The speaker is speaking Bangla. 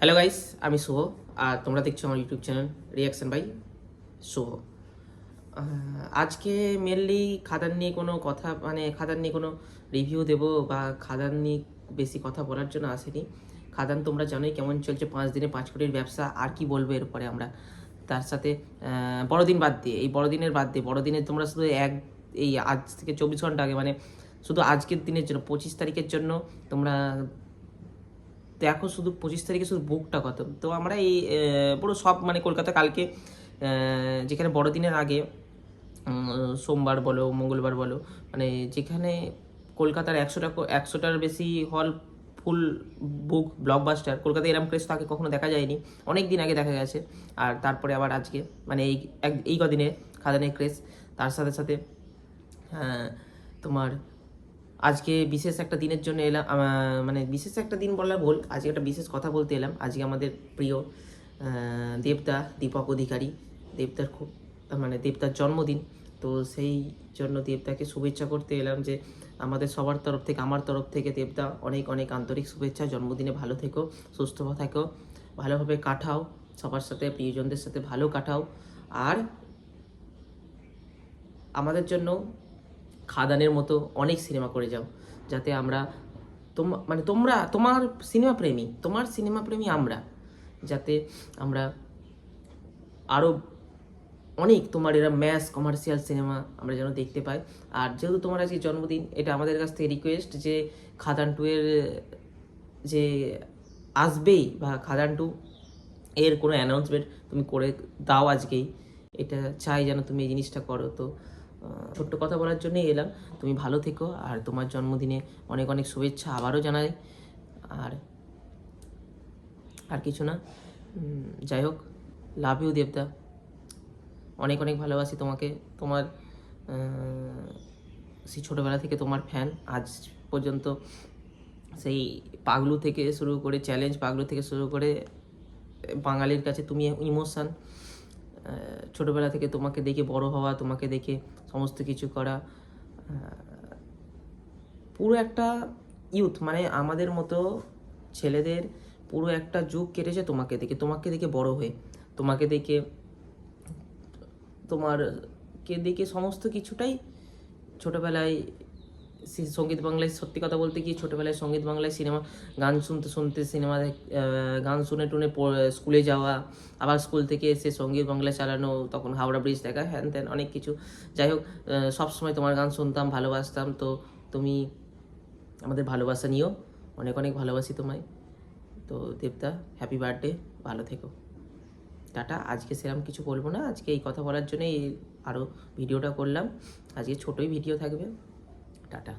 হ্যালো গাইস আমি শুভ। আর তোমরা দেখছ আমার YouTube channel reaction by Shubh. আজকে মেনলি খাদান নিয়ে কোনো কথা মানে খাদান নিয়ে কোনো রিভিউ দেব বা খাদান নিয়ে বেশি কথা বলার জন্য আসেনি। খাদান তোমরা জানোই কেমন চলছে পাঁচ দিনে পাঁচ কোটির ব্যবসা, আর কি বলব এরপরে আমরা। তার সাথে বড়দিন বাদ দিয়ে, এই বড়দিনের বাদ দিয়ে বড়দিনে তোমরা শুধু এক, এই আজ থেকে চব্বিশ ঘণ্টা আগে মানে শুধু আজকের দিনের জন্য, পঁচিশ তারিখের জন্য তোমরা দেখো শুধু পঁচিশ তারিখে শুধু বুকটা কত তো আমরা এই পুরো সব মানে কলকাতা কালকে যেখানে বড়দিনের আগে সোমবার বলো মঙ্গলবার বলো মানে যেখানে কলকাতার একশোটা একশোটার বেশি হল ফুল বুক ব্লকবাস্টার কলকাতায় এরম প্রেস তো আগে কখনো দেখা যায়নি। অনেক দিন আগে দেখা গেছে। আর তারপরে আবার আজকে মানে এই এক- এই কদিনে খাদানের ক্রেস তার সাথে সাথে আহ, তোমার আজকে বিশেষ একটা দিনের জন্য এলাম মানে বিশেষ একটা দিন বলা ভুল, আজকে একটা বিশেষ কথা বলতে এলাম। আজকে আমাদের প্রিয় দেবদা দীপক অধিকারী দেবদার খুব মানে দেবদার জন্মদিন। তো সেই জন্য দেবদাকে শুভেচ্ছা করতে এলাম যে আমাদের সবার তরফ থেকে, আমার তরফ থেকে দেবদা অনেক অনেক আন্তরিক শুভেচ্ছা। জন্মদিনে ভালো থেকো সুস্থ থাকো, ভালোভাবে কাটাও, সবার সাথে, প্রিয়জনদের সাথে ভালো কাটাও। আর আমাদের জন্য খাদানের মতো অনেক সিনেমা করে যাও, যাতে আমরা মানে তোমরা, তোমার সিনেমা প্রেমী, তোমার সিনেমা প্রেমী আমরা, যাতে আমরা আরও অনেক তোমার এরা ম্যাস কমার্শিয়াল সিনেমা আমরা যেন দেখতে পাই। আর যেহেতু তোমার আজকে জন্মদিন, এটা আমাদের কাছ থেকে রিকোয়েস্ট যে খাদান টু এর যে আসবেই বা খাদান টু এর কোনো অ্যানাউন্সমেন্ট তুমি করে দাও আজকেই। এটা চাই যেন তুমি এই জিনিসটা করো। তো ছোট্ট কথা বলার জন্যই এলাম। তুমি ভালো থেকো, আর তোমার জন্মদিনে অনেক অনেক শুভেচ্ছা আবারও জানাই। আর আর কিছু না। যাই হোক লাভ ইউ দেবদা। অনেক অনেক ভালোবাসি তোমাকে। তোমার সেই ছোটোবেলা থেকে তোমার ফ্যান আজ পর্যন্ত সেই পাগলু থেকে শুরু করে চ্যালেঞ্জ পাগলু থেকে শুরু করে বাঙালির কাছে তুমি ইমোশন ছোটোবেলা থেকে তোমাকে দেখে, বড় হওয়া, তোমাকে দেখে সমস্ত কিছু করা পুরো একটা ইউথ মানে আমাদের মতো ছেলেদের পুরো একটা যুগ কেটেছে তোমাকে দেখে তোমাকে দেখে বড় হয়ে, তোমাকে দেখে তোমার কে দেখে সমস্ত কিছুটাই ছোটোবেলায় সংগীত বাংলায় সত্যি কথা বলতে কি, ছোটোবেলায় সংগীত বাংলায় সিনেমা, গান শুনতে শুনতে সিনেমা গান শুনে টুনে স্কুলে যাওয়া, আবার স্কুল থেকে এসে সংগীত বাংলা চালানো, তখন হাওড়া ব্রিজ দেখা, হ্যান ত্যান অনেক কিছু। যাই হোক সবসময় তোমার গান শুনতাম, ভালোবাসতাম, তো তুমি আমাদের ভালোবাসা নিও। অনেক অনেক ভালোবাসি তোমায়। তো দেবদা হ্যাপি বার্থডে ভালো থেকো। টাটা, আজকে সেরকম কিছু বলব না, আজকে এই কথা বলার জন্য এই আরও ভিডিওটা করলাম। আজকে ছোটোই ভিডিও থাকবে। টাটা।